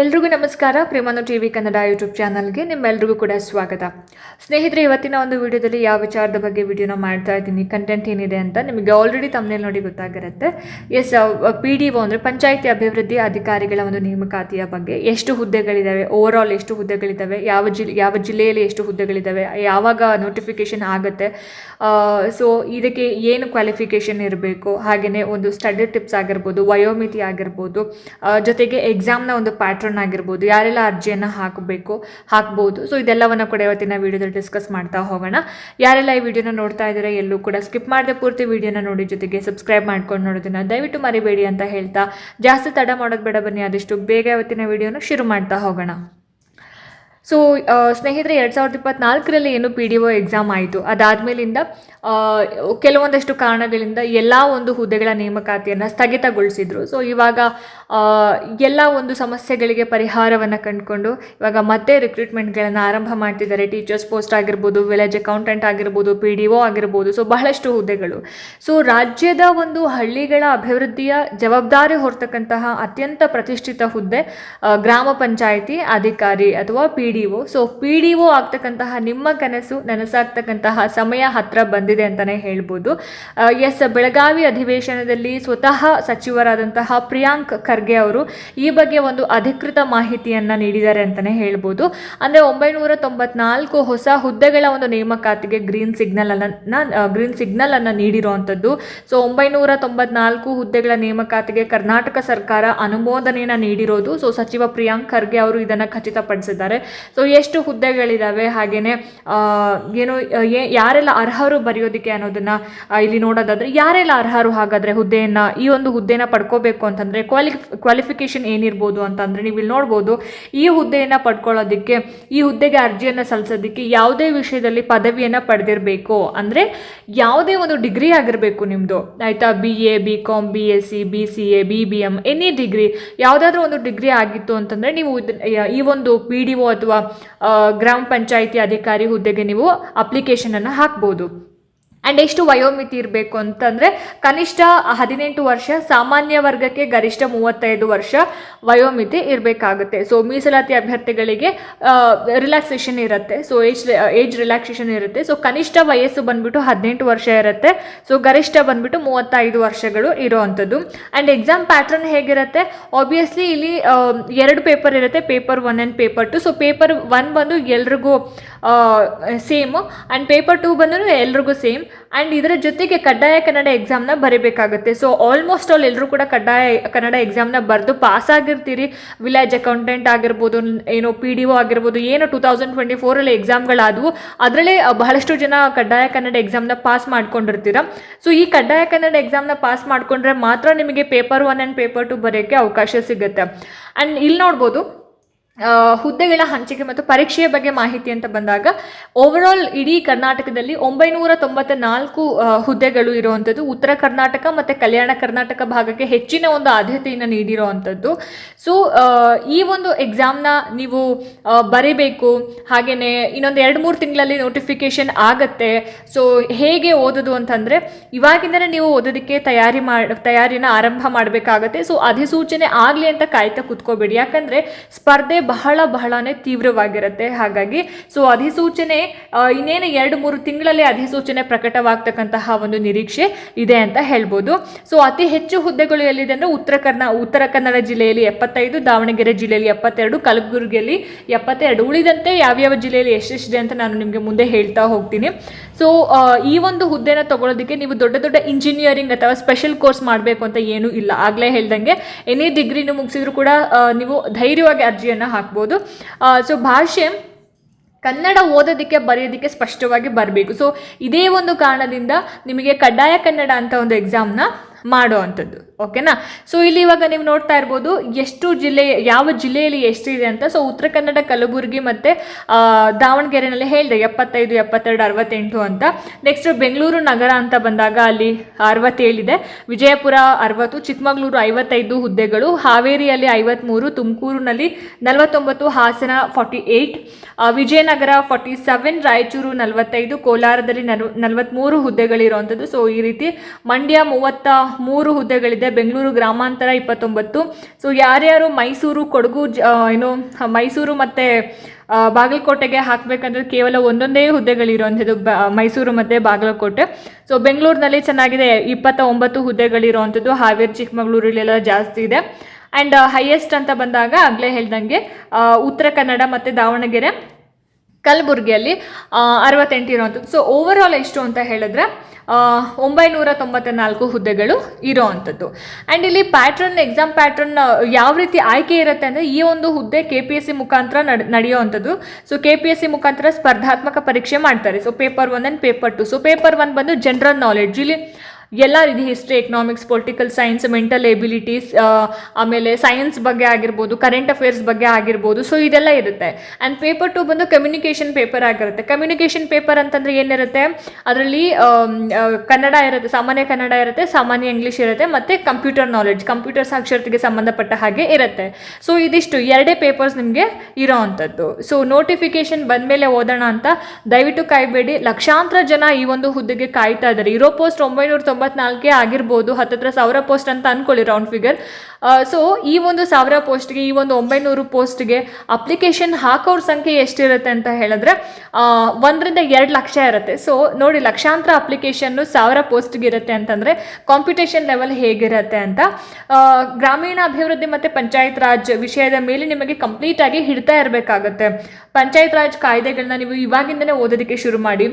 ಎಲ್ರಿಗೂ ನಮಸ್ಕಾರ. ಪ್ರೇಮಾನು ಟಿ ವಿ ಕನ್ನಡ ಯೂಟ್ಯೂಬ್ ಚಾನಲ್ಗೆ ನಿಮ್ಮೆಲ್ರಿಗೂ ಕೂಡ ಸ್ವಾಗತ. ಸ್ನೇಹಿತರೆ, ಇವತ್ತಿನ ಒಂದು ವಿಡಿಯೋದಲ್ಲಿ ಯಾವ ವಿಚಾರದ ಬಗ್ಗೆ ವಿಡಿಯೋನ ಮಾಡ್ತಾ ಇದ್ದೀನಿ ಕಂಟೆಂಟ್ ಏನಿದೆ ಅಂತ ನಿಮಗೆ ಆಲ್ರೆಡಿ ತಮ್ಮನೇಲಿ ನೋಡಿ ಗೊತ್ತಾಗಿರುತ್ತೆ. ಎಸ್ ಪಿ ಡಿ ಒ ಅಂದರೆ ಪಂಚಾಯಿತಿ ಅಭಿವೃದ್ಧಿ ಅಧಿಕಾರಿಗಳ ಒಂದು ನೇಮಕಾತಿಯ ಬಗ್ಗೆ. ಎಷ್ಟು ಹುದ್ದೆಗಳಿದ್ದಾವೆ ಓವರ್ ಆಲ್ ಎಷ್ಟು ಹುದ್ದೆಗಳಿದ್ದಾವೆ ಯಾವ ಜಿಲ್, ಯಾವ ಜಿಲ್ಲೆಯಲ್ಲಿ ಎಷ್ಟು ಹುದ್ದೆಗಳಿದ್ದಾವೆ ಯಾವಾಗ ನೋಟಿಫಿಕೇಶನ್ ಆಗುತ್ತೆ. ಸೊ ಇದಕ್ಕೆ ಏನು ಕ್ವಾಲಿಫಿಕೇಷನ್ ಇರಬೇಕು ಹಾಗೆಯೇ ಒಂದು ಸ್ಟಡಿ ಟಿಪ್ಸ್ ಆಗಿರ್ಬೋದು ವಯೋಮಿತಿ ಆಗಿರ್ಬೋದು ಜೊತೆಗೆ ಎಕ್ಸಾಮ್ನ ಒಂದು ಪ್ಯಾಟ್ರನ್ ಆಗಿರ್ಬೋದು, ಯಾರೆಲ್ಲ ಅರ್ಜಿಯನ್ನು ಹಾಕಬೇಕು, ಹಾಕ್ಬೋದು. ಸೊ ಇದೆಲ್ಲವನ್ನು ಕೂಡ ಇವತ್ತಿನ ವಿಡಿಯೋದಲ್ಲಿ ಡಿಸ್ಕಸ್ ಮಾಡ್ತಾ ಹೋಗೋಣ. ಯಾರೆಲ್ಲ ಈ ವಿಡಿಯೋನ ನೋಡ್ತಾ ಇದ್ದಾರೆ, ಎಲ್ಲೂ ಕೂಡ ಸ್ಕಿಪ್ ಮಾಡದೆ ಪೂರ್ತಿ ವಿಡಿಯೋನ ನೋಡಿ ಜೊತೆಗೆ ಸಬ್ಸ್ಕ್ರೈಬ್ ಮಾಡ್ಕೊಂಡು ನೋಡೋದನ್ನು ದಯವಿಟ್ಟು ಮರಿಬೇಡಿ ಅಂತ ಹೇಳ್ತಾ ಜಾಸ್ತಿ ತಡ ಮಾಡೋದು ಬೇಡ ಬನ್ನಿ, ಆದಷ್ಟು ಬೇಗ ಇವತ್ತಿನ ವಿಡಿಯೋನ ಶುರು ಮಾಡ್ತಾ ಹೋಗೋಣ. ಸೊ ಸ್ನೇಹಿತರೆ, ಎರಡು ಸಾವಿರದ ಇಪ್ಪತ್ನಾಲ್ಕರಲ್ಲಿ ಏನು ಪಿ ಡಿ ಒ ಎಕ್ಸಾಮ್ ಆಯಿತು. ಅದಾದಮೇಲಿಂದ ಕೆಲವೊಂದಷ್ಟು ಕಾರಣಗಳಿಂದ ಎಲ್ಲ ಒಂದು ಹುದ್ದೆಗಳ ನೇಮಕಾತಿಯನ್ನು ಸ್ಥಗಿತಗೊಳಿಸಿದರು. ಸೊ ಇವಾಗ ಎಲ್ಲ ಒಂದು ಸಮಸ್ಯೆಗಳಿಗೆ ಪರಿಹಾರವನ್ನು ಕಂಡುಕೊಂಡು ಇವಾಗ ಮತ್ತೆ ರಿಕ್ರೂಟ್ಮೆಂಟ್ಗಳನ್ನು ಆರಂಭ ಮಾಡ್ತಿದ್ದಾರೆ. ಟೀಚರ್ಸ್ ಪೋಸ್ಟ್ ಆಗಿರ್ಬೋದು ವಿಲೇಜ್ ಅಕೌಂಟೆಂಟ್ ಆಗಿರ್ಬೋದು ಪಿ ಡಿ ಒ ಆಗಿರ್ಬೋದು ಸೊ ಬಹಳಷ್ಟು ಹುದ್ದೆಗಳು. ಸೊ ರಾಜ್ಯದ ಒಂದು ಹಳ್ಳಿಗಳ ಅಭಿವೃದ್ಧಿಯ ಜವಾಬ್ದಾರಿ ಹೊರತಕ್ಕಂತಹ ಅತ್ಯಂತ ಪ್ರತಿಷ್ಠಿತ ಹುದ್ದೆ ಗ್ರಾಮ ಪಂಚಾಯಿತಿ ಅಧಿಕಾರಿ ಅಥವಾ P D O so P D O ಆಗ್ತಕ್ಕಂತಹ ನಿಮ್ಮ ಕನಸು, ನನಸಾಗ್ತಕ್ಕಂತಹ ಸಮಯ ಹತ್ರ ಬಂದಿದೆ ಅಂತಲೇ ಹೇಳ್ಬೋದು. ಎಸ್ ಬೆಳಗಾವಿ ಅಧಿವೇಶನದಲ್ಲಿ ಸ್ವತಃ ಸಚಿವರಾದಂತಹ ಪ್ರಿಯಾಂಕ್ ಖರ್ಗೆ ಅವರು ಈ ಬಗ್ಗೆ ಒಂದು ಅಧಿಕೃತ ಮಾಹಿತಿಯನ್ನು ನೀಡಿದ್ದಾರೆ ಅಂತಲೇ ಹೇಳ್ಬೋದು. ಅಂದರೆ ಒಂಬೈನೂರ ತೊಂಬತ್ನಾಲ್ಕು ಹೊಸ ಹುದ್ದೆಗಳ ಒಂದು ನೇಮಕಾತಿಗೆ ಗ್ರೀನ್ ಸಿಗ್ನಲ್ ಅನ್ನ ಗ್ರೀನ್ ಸಿಗ್ನಲ್ ಅನ್ನು ನೀಡಿರುವಂಥದ್ದು. ಸೊ ಒಂಬೈನೂರ ತೊಂಬತ್ನಾಲ್ಕು ಹುದ್ದೆಗಳ ನೇಮಕಾತಿಗೆ ಕರ್ನಾಟಕ ಸರ್ಕಾರ ಅನುಮೋದನೆಯನ್ನು ನೀಡಿರೋದು. ಸೊ ಸಚಿವ ಪ್ರಿಯಾಂಕ್ ಖರ್ಗೆ ಅವರು ಇದನ್ನು ಖಚಿತಪಡಿಸಿದ್ದಾರೆ. ಸೊ ಎಷ್ಟು ಹುದ್ದೆಗಳಿದಾವೆ? ಹಾಗೆಯೇ ಏನು ಯಾರೆಲ್ಲ ಅರ್ಹರು ಬರೆಯೋದಕ್ಕೆ ಅನ್ನೋದನ್ನ ಇಲ್ಲಿ ನೋಡೋದಾದ್ರೆ ಯಾರೆಲ್ಲ ಅರ್ಹರು ಹಾಗಾದ್ರೆ ಹುದ್ದೆಯನ್ನ, ಈ ಒಂದು ಹುದ್ದೆನ ಪಡ್ಕೋಬೇಕು ಅಂತಂದ್ರೆ ಕ್ವಾಲಿ ಕ್ವಾಲಿಫಿಕೇಶನ್ ಏನಿರ್ಬೋದು ಅಂತಂದರೆ ನೀವು ಇಲ್ಲಿ ನೋಡ್ಬೋದು, ಈ ಹುದ್ದೆಯನ್ನು ಪಡ್ಕೊಳ್ಳೋದಕ್ಕೆ, ಈ ಹುದ್ದೆಗೆ ಅರ್ಜಿಯನ್ನು ಸಲ್ಲಿಸೋದಕ್ಕೆ ಯಾವುದೇ ವಿಷಯದಲ್ಲಿ ಪದವಿಯನ್ನು ಪಡೆದಿರಬೇಕು. ಅಂದರೆ ಯಾವುದೇ ಒಂದು ಡಿಗ್ರಿ ಆಗಿರಬೇಕು ನಿಮ್ಮದು ಆಯಿತಾ? B A B com B S C B C A B B M any degree ಯಾವುದಾದ್ರೂ ಒಂದು ಡಿಗ್ರಿ ಆಗಿತ್ತು ಅಂತಂದರೆ ನೀವು ಈ ಒಂದು ಪಿ ಡಿ ಒ ಅಥವಾ ಗ್ರಾಮ ಪಂಚಾಯಿತಿ ಅಧಿಕಾರಿ ಹುದ್ದೆಗೆ ನೀವು ಅಪ್ಲಿಕೇಶನನ್ನು ಹಾಕ್ಬೋದು. ಆ್ಯಂಡ್ ಎಷ್ಟು ವಯೋಮಿತಿ ಇರಬೇಕು ಅಂತಂದರೆ ಕನಿಷ್ಠ ಹದಿನೆಂಟು ವರ್ಷ, ಸಾಮಾನ್ಯ ವರ್ಗಕ್ಕೆ ಗರಿಷ್ಠ ಮೂವತ್ತೈದು ವರ್ಷ ವಯೋಮಿತಿ ಇರಬೇಕಾಗುತ್ತೆ. ಸೊ ಮೀಸಲಾತಿ ಅಭ್ಯರ್ಥಿಗಳಿಗೆ ರಿಲ್ಯಾಕ್ಸೇಷನ್ ಇರುತ್ತೆ. ಸೊ ಏಜ್ ಏಜ್ ರಿಲ್ಯಾಕ್ಸೇಷನ್ ಇರುತ್ತೆ. ಸೊ ಕನಿಷ್ಠ ವಯಸ್ಸು ಬಂದ್ಬಿಟ್ಟು ಹದಿನೆಂಟು ವರ್ಷ ಇರುತ್ತೆ. ಸೊ ಗರಿಷ್ಠ ಬಂದ್ಬಿಟ್ಟು ಮೂವತ್ತೈದು ವರ್ಷಗಳು ಇರೋವಂಥದ್ದು. ಆ್ಯಂಡ್ ಎಕ್ಸಾಮ್ ಪ್ಯಾಟ್ರನ್ ಹೇಗಿರುತ್ತೆ? ಆಬ್ವಿಯಸ್ಲಿ ಇಲ್ಲಿ ಎರಡು ಪೇಪರ್ ಇರುತ್ತೆ. Paper one and paper two so paper one ಬಂದು ಎಲ್ರಿಗೂ ಸೇಮು ಆ್ಯಂಡ್ ಪೇಪರ್ ಟೂ ಬಂದೂ ಎಲ್ರಿಗೂ ಸೇಮ್ ಆ್ಯಂಡ್ ಇದರ ಜೊತೆಗೆ ಕಡ್ಡಾಯ ಕನ್ನಡ ಎಕ್ಸಾಮ್ನ ಬರೀಬೇಕಾಗುತ್ತೆ. ಸೊ ಆಲ್ಮೋಸ್ಟ್ ಆಲ್ ಎಲ್ಲರೂ ಕೂಡ ಕಡ್ಡಾಯ ಕನ್ನಡ ಎಕ್ಸಾಮ್ನ ಬರೆದು ಪಾಸ್ ಆಗಿರ್ತೀರಿ. ವಿಲೇಜ್ ಅಕೌಂಟೆಂಟ್ ಆಗಿರ್ಬೋದು, ಏನು ಪಿ ಡಿ ಒ ಆಗಿರ್ಬೋದು, ಏನು ಟೂ ತೌಸಂಡ್ ಟ್ವೆಂಟಿ ಫೋರಲ್ಲಿ ಎಕ್ಸಾಮ್ಗಳಾದವು ಅದರಲ್ಲೇ ಬಹಳಷ್ಟು ಜನ ಕಡ್ಡಾಯ ಕನ್ನಡ ಎಕ್ಸಾಮ್ನ ಪಾಸ್ ಮಾಡ್ಕೊಂಡಿರ್ತೀರ. ಸೊ ಈ ಕಡ್ಡಾಯ ಕನ್ನಡ ಎಕ್ಸಾಮ್ನ ಪಾಸ್ ಮಾಡಿಕೊಂಡ್ರೆ ಮಾತ್ರ ನಿಮಗೆ paper one and paper two ಬರೆಯೋಕ್ಕೆ ಅವಕಾಶ ಸಿಗುತ್ತೆ. ಆ್ಯಂಡ್ ಇಲ್ಲಿ ನೋಡ್ಬೋದು ಹುದ್ದೆಗಳ ಹಂಚಿಕೆ ಮತ್ತು ಪರೀಕ್ಷೆಯ ಬಗ್ಗೆ ಮಾಹಿತಿ ಅಂತ ಬಂದಾಗ ಓವರ್ ಆಲ್ ಇಡೀ ಕರ್ನಾಟಕದಲ್ಲಿ ಒಂಬೈನೂರ ತೊಂಬತ್ತ ನಾಲ್ಕು ಹುದ್ದೆಗಳು ಇರುವಂಥದ್ದು. ಉತ್ತರ ಕರ್ನಾಟಕ ಮತ್ತು ಕಲ್ಯಾಣ ಕರ್ನಾಟಕ ಭಾಗಕ್ಕೆ ಹೆಚ್ಚಿನ ಒಂದು ಆದ್ಯತೆಯನ್ನು ನೀಡಿರುವಂಥದ್ದು. ಸೊ ಈ ಒಂದು ಎಕ್ಸಾಮ್ನ ನೀವು ಬರೀಬೇಕು. ಹಾಗೆಯೇ ಇನ್ನೊಂದು ಎರಡು ಮೂರು ತಿಂಗಳಲ್ಲಿ ನೋಟಿಫಿಕೇಶನ್ ಆಗತ್ತೆ. ಸೊ ಹೇಗೆ ಓದೋದು ಅಂತಂದರೆ, ಇವಾಗಿಂದಲೇ ನೀವು ಓದೋದಕ್ಕೆ ತಯಾರಿ ಮಾಡಿ ತಯಾರಿನ ಆರಂಭ ಮಾಡಬೇಕಾಗತ್ತೆ. ಸೊ ಅಧಿಸೂಚನೆ ಆಗಲಿ ಅಂತ ಕಾಯ್ತಾ ಕೂತ್ಕೋಬೇಡಿ. ಯಾಕಂದರೆ, ಸ್ಪರ್ಧೆ ಬಹಳ ಬಹಳನೇ ತೀವ್ರವಾಗಿರುತ್ತೆ. ಹಾಗಾಗಿ ಸೊ ಅಧಿಸೂಚನೆ ಇನ್ನೇನು ಎರಡು ಮೂರು ತಿಂಗಳಲ್ಲಿ ಅಧಿಸೂಚನೆ ಪ್ರಕಟವಾಗ್ತಕ್ಕಂತಹ ಒಂದು ನಿರೀಕ್ಷೆ ಇದೆ ಅಂತ ಹೇಳ್ಬೋದು. ಸೊ ಅತಿ ಹೆಚ್ಚು ಹುದ್ದೆಗಳು ಎಲ್ಲಿದೆ ಅಂದರೆ ಉತ್ತರ ಕರ್ನಾ, ಉತ್ತರ ಕನ್ನಡ ಜಿಲ್ಲೆಯಲ್ಲಿ ಎಪ್ಪತ್ತೈದು, ದಾವಣಗೆರೆ ಜಿಲ್ಲೆಯಲ್ಲಿ ಎಪ್ಪತ್ತೆರಡು, ಕಲಬುರಗಿಯಲ್ಲಿ ಎಪ್ಪತ್ತೆರಡು ಉಳಿದಂತೆ ಯಾವ್ಯಾವ ಜಿಲ್ಲೆಯಲ್ಲಿ ಎಷ್ಟೆಷ್ಟಿದೆ ಅಂತ ನಾನು ನಿಮಗೆ ಮುಂದೆ ಹೇಳ್ತಾ ಹೋಗ್ತೀನಿ. ಸೊ ಈ ಒಂದು ಹುದ್ದೆನ ತಗೊಳ್ಳೋದಕ್ಕೆ ನೀವು ದೊಡ್ಡ ದೊಡ್ಡ ಇಂಜಿನಿಯರಿಂಗ್ ಅಥವಾ ಸ್ಪೆಷಲ್ ಕೋರ್ಸ್ ಮಾಡಬೇಕು ಅಂತ ಏನೂ ಇಲ್ಲ. ಆಗಲೇ ಹೇಳ್ದಂಗೆ ಎನಿ ಡಿಗ್ರಿನೂ ಮುಗಿಸಿದ್ರು ಕೂಡ ನೀವು ಧೈರ್ಯವಾಗಿ ಅರ್ಜಿಯನ್ನು ಹಾಕ್ಬೋದು. ಸೊ ಭಾಷೆ ಕನ್ನಡ ಓದೋದಕ್ಕೆ ಬರೆಯೋದಕ್ಕೆ ಸ್ಪಷ್ಟವಾಗಿ ಬರಬೇಕು. ಸೊ ಇದೇ ಒಂದು ಕಾರಣದಿಂದ ನಿಮಗೆ ಕಡ್ಡಾಯ ಕನ್ನಡ ಅಂತ ಒಂದು ಎಕ್ಸಾಮ್ನ ಮಾಡೋ ಅಂಥದ್ದು ಓಕೆನಾ ಸೊ ಇಲ್ಲಿ ಇವಾಗ ನೀವು ನೋಡ್ತಾ ಇರ್ಬೋದು ಎಷ್ಟು ಜಿಲ್ಲೆ, ಯಾವ ಜಿಲ್ಲೆಯಲ್ಲಿ ಎಷ್ಟಿದೆ ಅಂತ. ಸೊ ಉತ್ತರ ಕನ್ನಡ, ಕಲಬುರಗಿ ಮತ್ತು ದಾವಣಗೆರೆನಲ್ಲಿ ಹೇಳಿದೆ, ಎಪ್ಪತ್ತೈದು, ಎಪ್ಪತ್ತೆರಡು, ಅರವತ್ತೆಂಟು ಅಂತ. ನೆಕ್ಸ್ಟ್ ಬೆಂಗಳೂರು ನಗರ ಅಂತ ಬಂದಾಗ ಅಲ್ಲಿ ಅರವತ್ತೇಳಿದೆ. ವಿಜಯಪುರ ಅರವತ್ತು, ಚಿಕ್ಕಮಗಳೂರು ಐವತ್ತೈದು ಹುದ್ದೆಗಳು, ಹಾವೇರಿಯಲ್ಲಿ ಐವತ್ತ್ಮೂರು ತುಮಕೂರಿನಲ್ಲಿ ನಲವತ್ತೊಂಬತ್ತು, Hassan forty eight Vijayanagara forty seven Raichur ನಲವತ್ತೈದು, ಕೋಲಾರದಲ್ಲಿ ನಲ್ವ ನಲವತ್ತ್ಮೂರು ಹುದ್ದೆಗಳಿರುವಂಥದ್ದು. ಸೊ ಈ ರೀತಿ ಮಂಡ್ಯ ಮೂವತ್ತ ಮೂರು ಹುದ್ದೆಗಳಿದೆ. ಬೆಂಗಳೂರು ಗ್ರಾಮಾಂತರ ಇಪ್ಪತ್ತೊಂಬತ್ತು. ಸೊ ಯಾರ್ಯಾರು ಮೈಸೂರು, ಕೊಡಗು ಏನು ಮೈಸೂರು ಮತ್ತು ಬಾಗಲಕೋಟೆಗೆ ಹಾಕಬೇಕಂದ್ರೆ ಕೇವಲ ಒಂದೊಂದೇ ಹುದ್ದೆಗಳಿರುವಂಥದ್ದು, ಬ, ಮೈಸೂರು ಮತ್ತು ಬಾಗಲಕೋಟೆ. ಸೊ ಬೆಂಗಳೂರಿನಲ್ಲಿ ಚೆನ್ನಾಗಿದೆ. ಇಪ್ಪತ್ತ ಒಂಬತ್ತು ಹುದ್ದೆಗಳಿರುವಂಥದ್ದು. ಹಾವೇರಿ ಚಿಕ್ಕಮಗಳೂರಲ್ಲೆಲ್ಲ ಜಾಸ್ತಿ ಇದೆ. ಆ್ಯಂಡ್ ಹೈಯೆಸ್ಟ್ ಅಂತ ಬಂದಾಗ ಆಗಲೇ ಹೇಳ್ದಂಗೆ ಉತ್ತರ ಕನ್ನಡ ಮತ್ತು ದಾವಣಗೆರೆ. ಕಲಬುರಗಿಯಲ್ಲಿ ಅರವತ್ತೆಂಟು ಇರೋವಂಥದ್ದು. ಸೊ ಓವರ್ ಆಲ್ ಎಷ್ಟು ಅಂತ ಹೇಳಿದ್ರೆ ಒಂಬೈನೂರ ತೊಂಬತ್ತ ನಾಲ್ಕು ಹುದ್ದೆಗಳು ಇರೋ ಅಂಥದ್ದು ಆ್ಯಂಡ್ ಇಲ್ಲಿ ಪ್ಯಾಟ್ರನ್ ಎಕ್ಸಾಮ್ ಪ್ಯಾಟ್ರನ್ ಯಾವ ರೀತಿ ಆಯ್ಕೆ ಇರುತ್ತೆ ಅಂದರೆ, ಈ ಒಂದು ಹುದ್ದೆ ಕೆ ಪಿ ಎಸ್ ಸಿ ಮುಖಾಂತರ ನಡ್, ನಡೆಯುವಂಥದ್ದು. So K P S C ಮುಖಾಂತರ ಸ್ಪರ್ಧಾತ್ಮಕ ಪರೀಕ್ಷೆ ಮಾಡ್ತಾರೆ. So paper one and paper two so paper one ಬಂದು ಜನರಲ್ ನಾಲೆಡ್ಜ್ ಇಲ್ಲಿ ಎಲ್ಲ ರೀತಿ history economics political science mental abilities ಆಮೇಲೆ ಸೈನ್ಸ್ ಬಗ್ಗೆ ಆಗಿರ್ಬೋದು ಕರೆಂಟ್ ಅಫೇರ್ಸ್ ಬಗ್ಗೆ ಆಗಿರ್ಬೋದು ಸೊ ಇದೆಲ್ಲ ಇರುತ್ತೆ. ಆ್ಯಂಡ್ ಪೇಪರ್ ಟು ಬಂದು ಕಮ್ಯುನಿಕೇಷನ್ ಪೇಪರ್ ಆಗಿರುತ್ತೆ. ಕಮ್ಯುನಿಕೇಷನ್ ಪೇಪರ್ ಅಂತಂದರೆ ಏನಿರುತ್ತೆ? ಅದರಲ್ಲಿ ಕನ್ನಡ ಇರುತ್ತೆ, ಸಾಮಾನ್ಯ ಕನ್ನಡ ಇರುತ್ತೆ, ಸಾಮಾನ್ಯ ಇಂಗ್ಲೀಷ್ ಇರುತ್ತೆ, ಮತ್ತು ಕಂಪ್ಯೂಟರ್ ನಾಲೆಡ್ಜ್ ಕಂಪ್ಯೂಟರ್ ಸಾಕ್ಷರತೆಗೆ ಸಂಬಂಧಪಟ್ಟ ಹಾಗೆ ಇರುತ್ತೆ. ಸೊ ಇದಿಷ್ಟು, ಎರಡೇ ಪೇಪರ್ಸ್ ನಿಮಗೆ ಇರೋ ಅಂಥದ್ದು. ಸೊ ನೋಟಿಫಿಕೇಶನ್ ಬಂದಮೇಲೆ ಓದೋಣ ಅಂತ ದಯವಿಟ್ಟು ಕಾಯಬೇಡಿ. ಲಕ್ಷಾಂತರ ಜನ ಈ ಒಂದು ಹುದ್ದೆಗೆ ಕಾಯ್ತಾ ಇದ್ದಾರೆ. ಇರೋ ಪೋಸ್ಟ್ ಒಂಬೈನೂರ ತೊಂಬತ್ನಾಲ್ಕೇ ಆಗಿರ್ಬೋದು, ಹತ್ತತ್ರ ಸಾವಿರ ಪೋಸ್ಟ್ ಅಂತ ಅಂದ್ಕೊಳ್ಳಿ ರೌಂಡ್ ಫಿಗರ್ ಸೊ ಈ ಒಂದು ಸಾವಿರ ಪೋಸ್ಟ್ಗೆ ಈ ಒಂದು ಒಂಬೈನೂರು ಪೋಸ್ಟ್ಗೆ ಅಪ್ಲಿಕೇಶನ್ ಹಾಕೋರ ಸಂಖ್ಯೆ ಎಷ್ಟಿರುತ್ತೆ ಅಂತ ಹೇಳಿದ್ರೆ ಒಂದರಿಂದ ಎರಡು ಲಕ್ಷ ಇರುತ್ತೆ. ಸೊ ನೋಡಿ, ಲಕ್ಷಾಂತರ ಅಪ್ಲಿಕೇಶನ್ನು ಸಾವಿರ ಪೋಸ್ಟ್ಗೆ ಇರುತ್ತೆ ಅಂತಂದರೆ ಕಾಂಪಿಟೇಷನ್ ಲೆವೆಲ್ ಹೇಗಿರುತ್ತೆ ಅಂತ ಗ್ರಾಮೀಣ ಅಭಿವೃದ್ಧಿ ಮತ್ತು ಪಂಚಾಯತ್ ರಾಜ್ ವಿಷಯದ ಮೇಲೆ ನಿಮಗೆ ಕಂಪ್ಲೀಟಾಗಿ ಹಿಡ್ತಾ ಇರಬೇಕಾಗತ್ತೆ. ಪಂಚಾಯತ್ ರಾಜ್ ಕಾಯ್ದೆಗಳನ್ನ ನೀವು ಇವಾಗಿಂದನೇ ಓದೋದಕ್ಕೆ ಶುರು ಮಾಡಿ.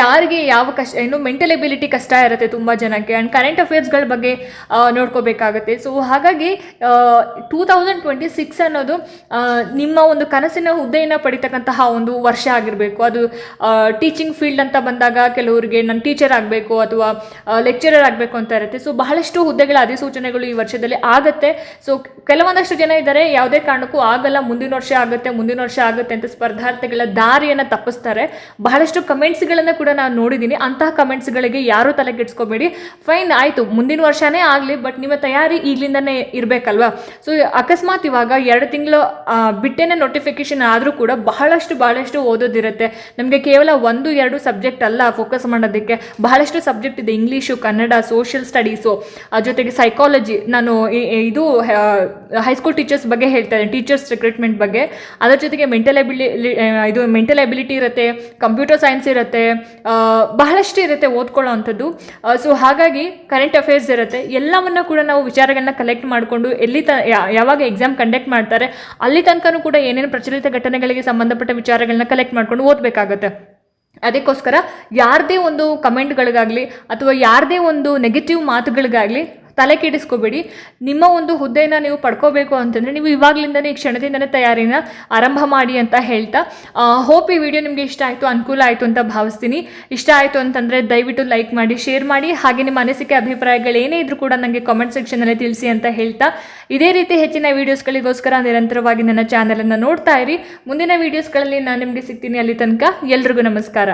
ಯಾರಿಗೆ ಯಾವ ಕಷ್ಟ ಏನು ಮೆಂಟಲ್ ಎಬಿಲಿಟಿ ಕಷ್ಟ ಇರುತ್ತೆ ತುಂಬ ಜನಕ್ಕೆ. ಆ್ಯಂಡ್ ಕರೆಂಟ್ ಅಫೇರ್ಸ್ಗಳ ಬಗ್ಗೆ ನೋಡ್ಕೋಬೇಕಾಗುತ್ತೆ. ಸೊ ಹಾಗಾಗಿ ಟೂ ತೌಸಂಡ್ ಟ್ವೆಂಟಿ ಸಿಕ್ಸ್ ಅನ್ನೋದು ನಿಮ್ಮ ಒಂದು ಕನಸಿನ ಹುದ್ದೆಯನ್ನು ಪಡಿತಕ್ಕಂತಹ ಒಂದು ವರ್ಷ ಆಗಿರಬೇಕು. ಅದು ಟೀಚಿಂಗ್ ಫೀಲ್ಡ್ ಅಂತ ಬಂದಾಗ ಕೆಲವರಿಗೆ ನಾನು ಟೀಚರ್ ಆಗಬೇಕು ಅಥವಾ ಲೆಕ್ಚರರ್ ಆಗಬೇಕು ಅಂತ ಇರುತ್ತೆ. ಸೊ ಬಹಳಷ್ಟು ಹುದ್ದೆಗಳ ಅಧಿಸೂಚನೆಗಳು ಈ ವರ್ಷದಲ್ಲಿ ಆಗುತ್ತೆ. ಸೊ ಕೆಲವೊಂದಷ್ಟು ಜನ ಇದ್ದಾರೆ, ಯಾವುದೇ ಕಾರಣಕ್ಕೂ ಆಗಲ್ಲ, ಮುಂದಿನ ವರ್ಷ ಆಗುತ್ತೆ, ಮುಂದಿನ ವರ್ಷ ಆಗುತ್ತೆ ಅಂತ ಸ್ಪರ್ಧಾರ್ಥಿಗಳ ದಾರಿಯನ್ನು ತಪ್ಪಿಸ್ತಾರೆ. ಬಹಳಷ್ಟು ಕಮೆಂಟ್ಸ್ಗಳನ್ನು ಕೂಡ ನಾನು ನೋಡಿದ್ದೀನಿ ಅಂತಹ ಕಮೆಂಟ್ಸ್ಗಳಿಗೆ ಯಾರೂ ತಲೆ ಕೆಡ್ಸ್ಕೋಬೇಡಿ ಫೈನ್, ಆಯಿತು. ಮುಂದಿನ ವರ್ಷನೇ ಆಗಲಿ, ಬಟ್ ನಿಮ್ಮ ತಯಾರಿ ಈಗಲಿಂದನೇ ಇರಬೇಕಲ್ವಾ? ಸೊ ಅಕಸ್ಮಾತ್ ಇವಾಗ ಎರಡು ತಿಂಗಳು ಬಿಟ್ಟೇನೆ ನೋಟಿಫಿಕೇಶನ್ ಆದರೂ ಕೂಡ ಬಹಳಷ್ಟು ಬಹಳಷ್ಟು ಓದೋದಿರುತ್ತೆ. ನಮಗೆ ಕೇವಲ ಒಂದು, ಎರಡು ಸಬ್ಜೆಕ್ಟ್ ಅಲ್ಲ ಫೋಕಸ್ ಮಾಡೋದಕ್ಕೆ. ಬಹಳಷ್ಟು ಸಬ್ಜೆಕ್ಟ್ ಇದೆ, ಇಂಗ್ಲೀಷು, ಕನ್ನಡ ಸೋಷಿಯಲ್ ಸ್ಟಡೀಸು ಜೊತೆಗೆ ಸೈಕಾಲಜಿ ನಾನು ಇದು ಹೈಸ್ಕೂಲ್ ಟೀಚರ್ಸ್ ಬಗ್ಗೆ ಹೇಳ್ತಾ ಇದ್ದೀನಿ ಟೀಚರ್ಸ್ ರಿಕ್ರೂಟ್ಮೆಂಟ್ ಬಗ್ಗೆ. ಅದರ ಜೊತೆಗೆ ಮೆಂಟಲ್ ಎಬಿಲಿ ಇದು ಮೆಂಟಲ್ ಎಬಿಲಿಟಿ ಇರುತ್ತೆ ಕಂಪ್ಯೂಟರ್ ಸೈನ್ಸ್ ಇರುತ್ತೆ ಬಹಳಷ್ಟು ಇರುತ್ತೆ ಓದ್ಕೊಳ್ಳೋ ಅಂಥದ್ದು. ಸೊ ಹಾಗಾಗಿ ಕರೆಂಟ್ ಅಫೇರ್ಸ್ ಇರುತ್ತೆ. ಎಲ್ಲವನ್ನು ಕೂಡ ನಾವು ವಿಚಾರಗಳನ್ನ ಕಲೆಕ್ಟ್ ಮಾಡಿಕೊಂಡು ಎಲ್ಲಿ ತ ಯಾವಾಗ ಎಕ್ಸಾಮ್ ಕಂಡಕ್ಟ್ ಮಾಡ್ತಾರೆ, ಅಲ್ಲಿ ತನಕನೂ ಕೂಡ ಏನೇನು ಪ್ರಚಲಿತ ಘಟನೆಗಳಿಗೆ ಸಂಬಂಧಪಟ್ಟ ವಿಚಾರಗಳನ್ನ ಕಲೆಕ್ಟ್ ಮಾಡ್ಕೊಂಡು ಓದಬೇಕಾಗತ್ತೆ. ಅದಕ್ಕೋಸ್ಕರ ಯಾರದೇ ಒಂದು ಕಮೆಂಟ್ಗಳಿಗಾಗಲಿ ಅಥವಾ ಯಾರದೇ ಒಂದು ನೆಗೆಟಿವ್ ಮಾತುಗಳಿಗಾಗಲಿ ತಲೆ ಕೆಡಿಸ್ಕೋಬೇಡಿ. ನಿಮ್ಮ ಒಂದು ಹುದ್ದೆನ ನೀವು ಪಡ್ಕೋಬೇಕು ಅಂತಂದರೆ ನೀವು ಇವಾಗಲಿಂದನೇ ಈ ಕ್ಷಣದಿಂದನೇ ತಯಾರಿನ ಆರಂಭ ಮಾಡಿ ಅಂತ ಹೇಳ್ತಾ ಹೋಪ್ ಈ ವಿಡಿಯೋ ನಿಮಗೆ ಇಷ್ಟ ಆಯಿತು, ಅನುಕೂಲ ಆಯಿತು ಅಂತ ಭಾವಿಸ್ತೀನಿ. ಇಷ್ಟ ಆಯಿತು ಅಂತಂದರೆ ದಯವಿಟ್ಟು ಲೈಕ್ ಮಾಡಿ ಶೇರ್ ಮಾಡಿ, ಹಾಗೆ ನಿಮ್ಮ ಅನಿಸಿಕೆ, ಅಭಿಪ್ರಾಯಗಳು ಏನೇ ಇದ್ರೂ ಕೂಡ ನನಗೆ ಕಾಮೆಂಟ್ ಸೆಕ್ಷನಲ್ಲಿ ತಿಳಿಸಿ ಅಂತ ಹೇಳ್ತಾ. ಇದೇ ರೀತಿ ಹೆಚ್ಚಿನ ವೀಡಿಯೋಸ್ಗಳಿಗೋಸ್ಕರ ನಿರಂತರವಾಗಿ ನನ್ನ ಚಾನಲನ್ನು ನೋಡ್ತಾ ಇರಿ. ಮುಂದಿನ ವೀಡಿಯೋಸ್ಗಳಲ್ಲಿ ನಾನು ನಿಮಗೆ ಸಿಗ್ತೀನಿ ಅಲ್ಲಿ ತನಕ. ಎಲ್ರಿಗೂ ನಮಸ್ಕಾರ.